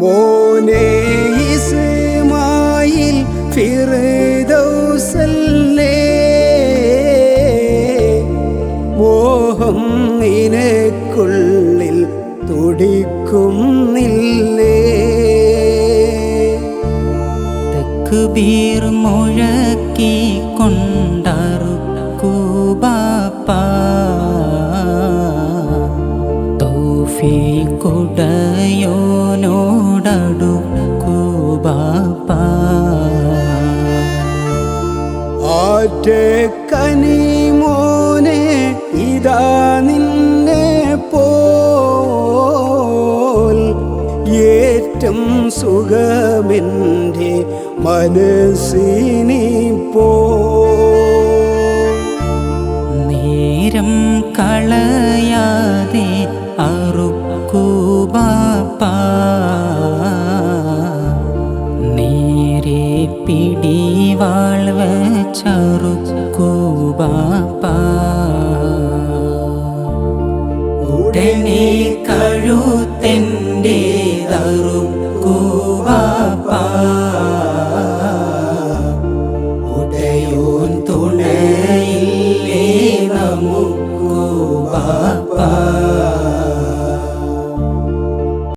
മോനെ ഇസ്മായിൽ ഫിർദൗസല്ലേ? മോഹം നിനക്കുള്ളിൽ തുടിക്കുന്നില്ലേ? തക്ബീർ മുഴക്കി തൗഫീഖുടയോനോടടുക്കൂബാപ്പ ആറ്റേ കനി മോനെ ഇതാ നിന്നെ പോൽ. ഏറ്റം സുഖമെന്റെ മനസ്സിനിപ്പോ നേരം കളയാതെ പിടിവാൾ വച്ചറുക്കൂബാപ്പ ഉടനെ കഴുത്തെന്റെ